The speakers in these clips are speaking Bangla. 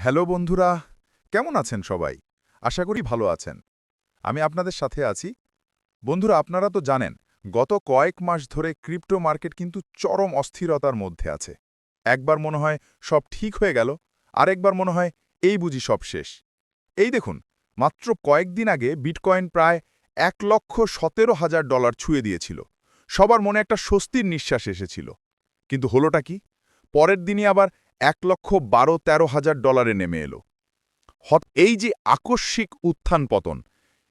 হ্যালো বন্ধুরা, কেমন আছেন সবাই? আশা করি ভালো আছেন। আমি আপনাদের সাথে আছি। বন্ধুরা, আপনারা তো জানেন, গত কয়েক মাস ধরে ক্রিপ্টো মার্কেট কিন্তু চরম অস্থিরতার মধ্যে আছে। একবার মনে হয় সব ঠিক হয়ে গেল, আরেকবার মনে হয় এই বুঝি সব শেষ। এই দেখুন, মাত্র কয়েকদিন আগে বিটকয়েন প্রায় এক লক্ষ সতেরো হাজার ডলার ছুঁয়ে দিয়েছিল। সবার মনে একটা স্বস্তির নিঃশ্বাস এসেছিল। কিন্তু হলোটা কি? পরের দিনই আবার এক লক্ষ বারো তেরো হাজার ডলারে নেমে এলো। এই যে আকস্মিক উত্থান পতন,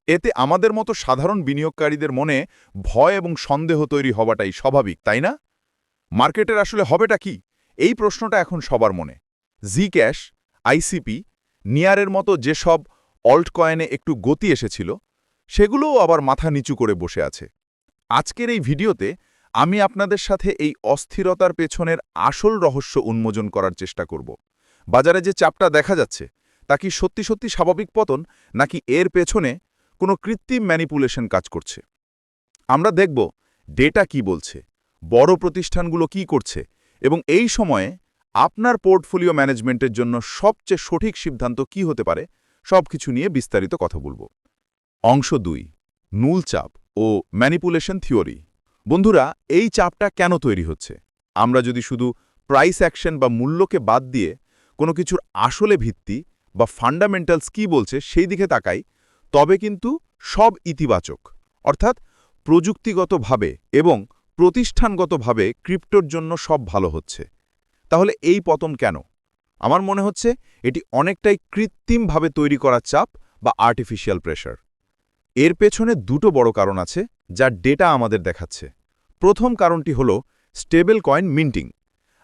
এতে আমাদের মতো সাধারণ বিনিয়োগকারীদের মনে ভয় এবং সন্দেহ তৈরি হওয়াটাই স্বাভাবিক, তাই না? মার্কেটের আসলে হবেটা কি? এই প্রশ্নটা এখন সবার মনে। জি ক্যাশ আইসিপি নিয়ারের মতো যেসব অল্ট কয়েনে একটু গতি এসেছিল, সেগুলোও আবার মাথা নিচু করে বসে আছে। আজকের এই ভিডিওতে আমি আপনাদের সাথে এই অস্থিরতার পেছনের আসল রহস্য উন্মোচন করার চেষ্টা করব। বাজারে যে চাপটা দেখা যাচ্ছে, তা কি সত্যি সত্যি স্বাভাবিক পতন, নাকি এর পেছনে কোনো কৃত্রিম ম্যানিপুলেশন কাজ করছে? আমরা দেখব ডেটা কি বলছে, বড় প্রতিষ্ঠানগুলো কি করছে, এবং এই সময়ে আপনার পোর্টফোলিও ম্যানেজমেন্টের জন্য সবচেয়ে সঠিক সিদ্ধান্ত কি হতে পারে সব কিছু নিয়ে বিস্তারিত কথা বলব। অংশ দুই নুল চাপ ও ম্যানিপুলেশন থিওরি বন্ধুরা, এই চাপটা কেন তৈরি হচ্ছে? আমরা যদি শুধু প্রাইস অ্যাকশন বা মূল্যকে বাদ দিয়ে কোনো কিছুর আসলে ভিত্তি বা ফান্ডামেন্টালস কি বলছে সেই দিকে তাকাই, তবে কিন্তু সব ইতিবাচক। অর্থাৎ প্রযুক্তিগতভাবে এবং প্রতিষ্ঠানগতভাবে ক্রিপ্টোর জন্য সব ভালো হচ্ছে। তাহলে এই পতন কেন? আমার মনে হচ্ছে এটি অনেকটাই কৃত্রিমভাবে তৈরি করা চাপ বা আর্টিফিশিয়াল প্রেশার এর পেছনে দুটো বড় কারণ আছে। যার ডেটা আমাদের দেখাচ্ছে। প্রথম কারণটি হল স্টেবল কয়েন মিন্টিং।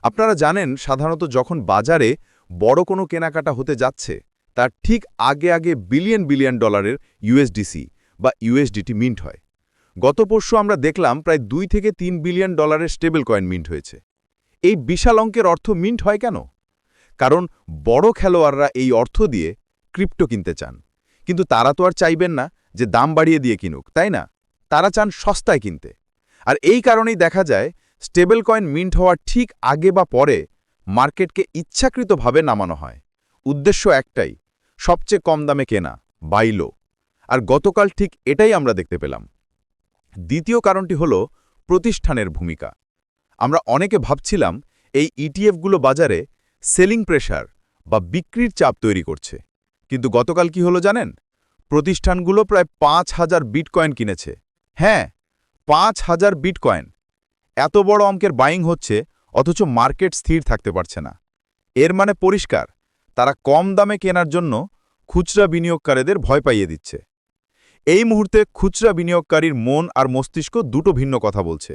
আপনারা জানেন, সাধারণত যখন বাজারে বড় কোনো কেনাকাটা হতে যাচ্ছে, তার ঠিক আগে আগে বিলিয়ন বিলিয়ন ডলারের ইউএসডিসি বা ইউএসডিটি মিন্ট হয়। গত পরশু আমরা দেখলাম প্রায় দুই থেকে তিন বিলিয়ন ডলারের স্টেবল কয়েন মিন্ট হয়েছে। এই বিশাল অঙ্কের অর্থ মিন্ট হয় কেন? কারণ বড় খেলোয়াড়রা এই অর্থ দিয়ে ক্রিপ্টো কিনতে চান। কিন্তু তারা তো আর চাইবেন না যে দাম বাড়িয়ে দিয়ে কিনুক, তাই না? তারা চান সস্তায় কিনতে। আর এই কারণেই দেখা যায়, স্টেবল কয়েন মিন্ট হওয়ার ঠিক আগে বা পরে মার্কেটকে ইচ্ছাকৃতভাবে নামানো হয়। উদ্দেশ্য একটাই, সবচেয়ে কম দামে কেনা বাইলো আর গতকাল ঠিক এটাই আমরা দেখতে পেলাম। দ্বিতীয় কারণটি হল প্রতিষ্ঠানের ভূমিকা। আমরা অনেকে ভাবছিলাম এই ইটিএফগুলো বাজারে সেলিং প্রেশার বা বিক্রির চাপ তৈরি করছে। কিন্তু গতকাল কি হলো জানেন? প্রতিষ্ঠানগুলো প্রায় পাঁচ হাজার বিটকয়েন কিনেছে। হ্যাঁ পাঁচ হাজার বিটকয়েন। এত বড় অঙ্কের বাইং হচ্ছে, অথচ মার্কেট স্থির থাকতে পারছে না। এর মানে পরিষ্কার, তারা কম দামে কেনার জন্য খুচরা বিনিয়োগকারীদের ভয় পাইয়ে দিচ্ছে। এই মুহূর্তে খুচরা বিনিয়োগকারীর মন আর মস্তিষ্ক দুটো ভিন্ন কথা বলছে।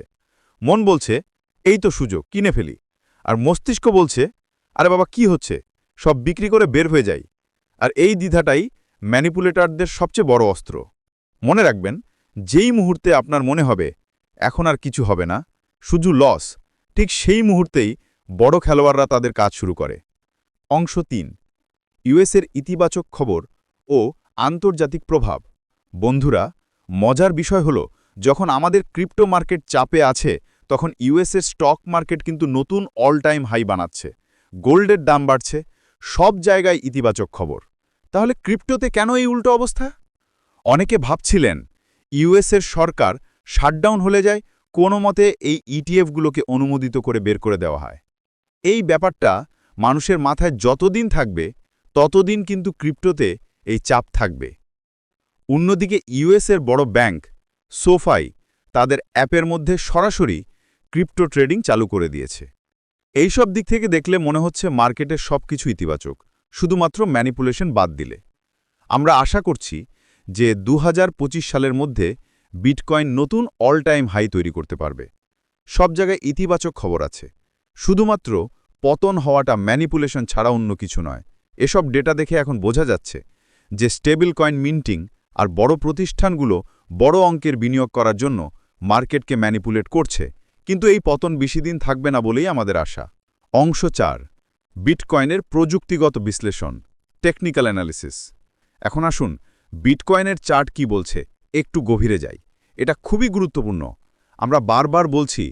মন বলছে, এই তো সুযোগ, কিনে ফেলি। আর মস্তিষ্ক বলছে, আরে বাবা, কি হচ্ছে? সব বিক্রি করে বের হয়ে যাই। আর এই দ্বিধাটাই ম্যানিপুলেটরদের সবচেয়ে বড় অস্ত্র। মনে রাখবেন যেই মুহূর্তে আপনার মনে হবে, এখন আর কিছু হবে না, শুধু লস ঠিক সেই মুহূর্তেই বড় খেলোয়াড়রা তাদের কাজ শুরু করে। অংশ তিন ইউএসের ইতিবাচক খবর ও আন্তর্জাতিক প্রভাব। বন্ধুরা, মজার বিষয় হল, যখন আমাদের ক্রিপ্টো মার্কেট চাপে আছে, তখন ইউএসের স্টক মার্কেট কিন্তু নতুন অল টাইম হাই বানাচ্ছে। গোল্ডের দাম বাড়ছে, সব জায়গায় ইতিবাচক খবর। তাহলে ক্রিপ্টোতে কেন এই উল্টো অবস্থা? অনেকে ভাবছিলেন ইউএসের সরকার শাটডাউন হলে যায়, কোনো মতে এই ইটিএফগুলোকে অনুমোদিত করে বের করে দেওয়া হয়। এই ব্যাপারটা মানুষের মাথায় যতদিন থাকবে, ততদিন কিন্তু ক্রিপ্টোতে এই চাপ থাকবে। অন্যদিকে ইউএসের বড় ব্যাংক, সোফাই, তাদের অ্যাপের মধ্যে সরাসরি ক্রিপ্টো ট্রেডিং চালু করে দিয়েছে। এইসব দিক থেকে দেখলে মনে হচ্ছে মার্কেটের সব কিছু ইতিবাচক, শুধুমাত্র ম্যানিপুলেশন বাদ দিলে। আমরা আশা করছি যে দু হাজার পঁচিশ সালের মধ্যে বিটকয়েন নতুন অল টাইম হাই তৈরি করতে পারবে। সব জায়গায় ইতিবাচক খবর আছে। শুধুমাত্র পতন হওয়াটা ম্যানিপুলেশন ছাড়া অন্য কিছু নয়। এসব ডেটা দেখে এখন বোঝা যাচ্ছে যে স্টেবল কয়েন মিন্টিং আর বড় প্রতিষ্ঠানগুলো বড় অঙ্কের বিনিয়োগ করার জন্য মার্কেটকে ম্যানিপুলেট করছে। কিন্তু এই পতন বেশি দিন থাকবে না বলেই আমাদের আশা। অংশ চার, বিটকয়েনের প্রযুক্তিগত বিশ্লেষণ টেকনিক্যাল অ্যানালিসিস এখন আসুন বিটকয়েনের চার্ট কি বলছে, একটু গভীরে যাই। এটা খুবই গুরুত্বপূর্ণ। আমরা বারবার বলছি,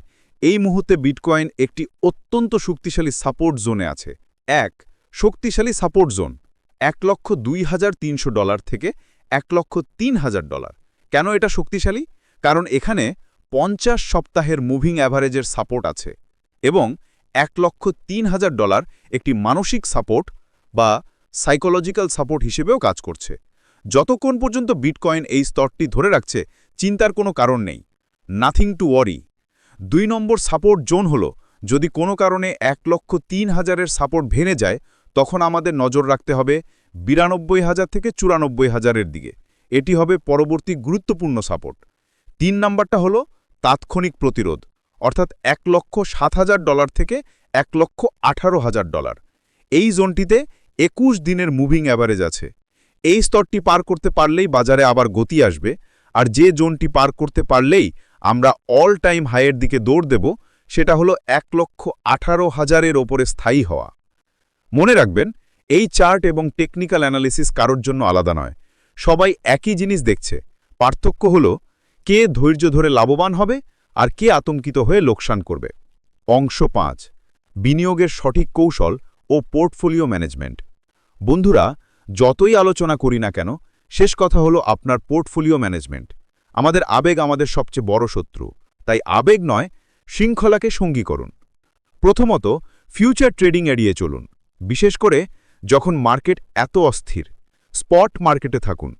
এই মুহূর্তে বিটকয়েন একটি অত্যন্ত শক্তিশালী সাপোর্ট জোনে আছে। এক, শক্তিশালী সাপোর্ট জোন। এক লক্ষ দুই হাজার তিনশো ডলার থেকে এক লক্ষ তিন হাজার ডলার। কেন এটা শক্তিশালী? কারণ এখানে পঞ্চাশ সপ্তাহের মুভিং অ্যাভারেজের সাপোর্ট আছে এবং এক লক্ষ তিন হাজার ডলার একটি মানসিক সাপোর্ট বা সাইকোলজিক্যাল সাপোর্ট হিসেবেও কাজ করছে। যতক্ষণ পর্যন্ত বিটকয়েন এই স্তরটি ধরে রাখছে, চিন্তার কোনো কারণ নেই। নাথিং টু ওয়ারি দুই নম্বর সাপোর্ট জোন হল, যদি কোনো কারণে এক লক্ষ তিন হাজারের সাপোর্ট ভেঙে যায়, তখন আমাদের নজর রাখতে হবে বিরানব্বই হাজার থেকে চুরানব্বই হাজারের দিকে। এটি হবে পরবর্তী গুরুত্বপূর্ণ সাপোর্ট তিন নাম্বারটা হলো তাৎক্ষণিক প্রতিরোধ, অর্থাৎ এক লক্ষ সাত হাজার ডলার থেকে এক লক্ষ আঠারো হাজার ডলার। এই জোনটিতে একুশ দিনের মুভিং অ্যাভারেজ আছে। এই স্তরটি পার করতে পারলেই বাজারে আবার গতি আসবে। আর যে জোনটি পার করতে পারলেই আমরা অল টাইম হাইয়ের দিকে দৌড় দেব, সেটা হলো এক লক্ষ আঠারো হাজারের ওপরে স্থায়ী হওয়া। মনে রাখবেন, এই চার্ট এবং টেকনিক্যাল অ্যানালিসিস কারোর জন্য আলাদা নয়। সবাই একই জিনিস দেখছে। পার্থক্য হল, কে ধৈর্য ধরে লাভবান হবে আর কে আতঙ্কিত হয়ে লোকসান করবে। অংশ পাঁচ, বিনিয়োগের সঠিক কৌশল ও পোর্টফোলিও ম্যানেজমেন্ট বন্ধুরা যতই আলোচনা করি না কেন, শেষ কথা হলো আপনার পোর্টফোলিও ম্যানেজমেন্ট। আমাদের আবেগ আমাদের সবচেয়ে বড় শত্রু। তাই আবেগ নয়, শৃঙ্খলাকে সঙ্গী করুন। প্রথমত ফিউচার ট্রেডিং এড়িয়ে চলুন। বিশেষ করে, যখন মার্কেট এত অস্থির স্পট মার্কেটে থাকুন।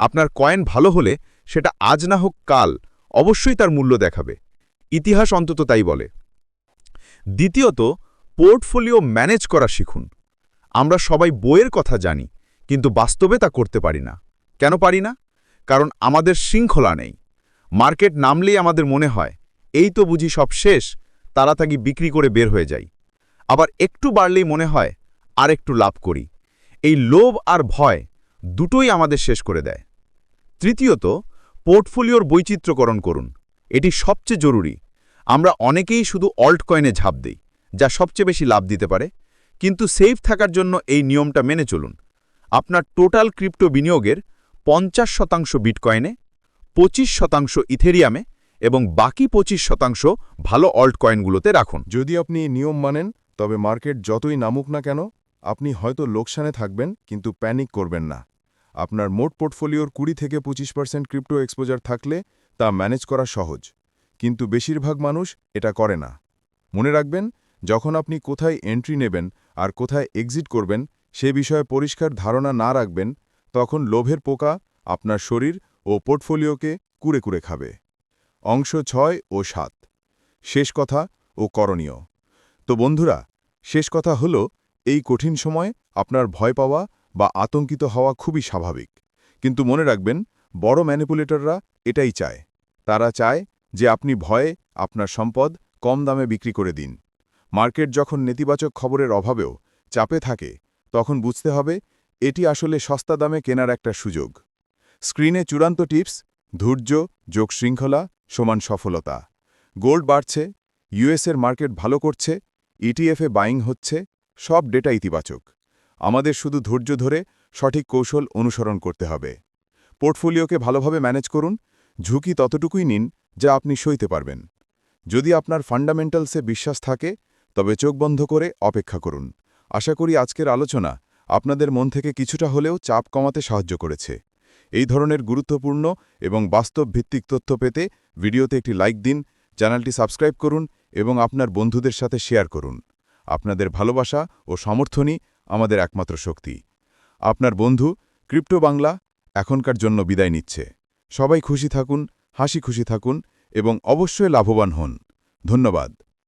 আপনার কয়েন ভালো হলে সেটা আজ না হোক কাল অবশ্যই তার মূল্য দেখাবে। ইতিহাস অন্তত তাই বলে। দ্বিতীয়ত পোর্টফোলিও ম্যানেজ করা শিখুন। আমরা সবাই বইয়ের কথা জানি কিন্তু বাস্তবে তা করতে পারি না। কেন পারি না? কারণ আমাদের শৃঙ্খলা নেই। মার্কেট নামলেই আমাদের মনে হয়, এই তো বুঝি সব শেষ, তাড়াতাড়ি বিক্রি করে বের হয়ে যাই। আবার একটু বাড়লেই মনে হয় আর একটু লাভ করি। এই লোভ আর ভয় দুটোই আমাদের শেষ করে দেয়। তৃতীয়ত, পোর্টফোলিওর বৈচিত্র্যকরণ করুন। এটি সবচেয়ে জরুরি। আমরা অনেকেই শুধু অল্ট কয়েনে ঝাঁপ দিই, যা সবচেয়ে বেশি লাভ দিতে পারে। কিন্তু সেফ থাকার জন্য এই নিয়মটা মেনে চলুন। আপনার টোটাল ক্রিপ্টো বিনিয়োগের পঞ্চাশ শতাংশ বিটকয়েনে, পঁচিশ শতাংশ ইথেরিয়ামে এবং বাকি পঁচিশ শতাংশ ভালো অল্ট কয়েনগুলোতে রাখুন। যদি আপনি নিয়ম মানেন, তবে মার্কেট যতই নামুক না কেন, আপনি হয়তো লোকসানে থাকবেন, কিন্তু প্যানিক করবেন না। আপনার মোট পোর্টফোলিওর কুড়ি থেকে পঁচিশ পার্সেন্ট ক্রিপ্টো এক্সপোজার থাকলে তা ম্যানেজ করা সহজ, কিন্তু বেশিরভাগ মানুষ এটা করে না। মনে রাখবেন, যখন আপনি কোথায় এন্ট্রি নেবেন আর কোথায় এক্সিট করবেন সে বিষয়ে পরিষ্কার ধারণা না রাখবেন, তখন লোভের পোকা আপনার শরীর ও পোর্টফোলিওকে কুরে কুরে খাবে। অংশ ছয় ও সাত। শেষ কথা ও করণীয়। তো বন্ধুরা, শেষ কথা হল, এই কঠিন সময় আপনার ভয় পাওয়া বা আতঙ্কিত হওয়া খুবই স্বাভাবিক। কিন্তু মনে রাখবেন, বড় ম্যানিপুলেটররা এটাই চায়। তারা চায় যে আপনি ভয়ে আপনার সম্পদ কম দামে বিক্রি করে দিন। মার্কেট যখন নেতিবাচক খবরের অভাবেও চাপে থাকে তখন বুঝতে হবে এটি আসলে সস্তা দামে কেনার একটা সুযোগ। স্ক্রিনে চূড়ান্ত টিপস, ধৈর্য, যোগ শৃঙ্খলা, সমান সফলতা। গোল্ড বাড়ছে ইউএসের মার্কেট ভালো করছে ইটিএফে বাইং হচ্ছে, সব ডেটা ইতিবাচক। আমাদের শুধু ধৈর্য ধরে সঠিক কৌশল অনুসরণ করতে হবে। পোর্টফোলিওকে ভালোভাবে ম্যানেজ করুন, ঝুঁকি ততটুকুই নিন যা আপনি সইতে পারবেন। যদি আপনার ফান্ডামেন্টালসে বিশ্বাস থাকে, তবে চোখ বন্ধ করে অপেক্ষা করুন। আশা করি আজকের আলোচনা আপনাদের মন থেকে কিছুটা হলেও চাপ কমাতে সাহায্য করেছে। এই ধরনের গুরুত্বপূর্ণ এবং বাস্তব ভিত্তিক তথ্য পেতে ভিডিওতে একটি লাইক দিন, চ্যানেলটি সাবস্ক্রাইব করুন এবং আপনার বন্ধুদের সাথে শেয়ার করুন। আপনাদের ভালোবাসা ও সমর্থনই আমাদের একমাত্র শক্তি। আপনার বন্ধু ক্রিপ্টো বাংলা এখনকার জন্য বিদায় নিচ্ছে। সবাই খুশি থাকুন, হাসি খুশি থাকুন এবং অবশ্যই লাভবান হন। ধন্যবাদ।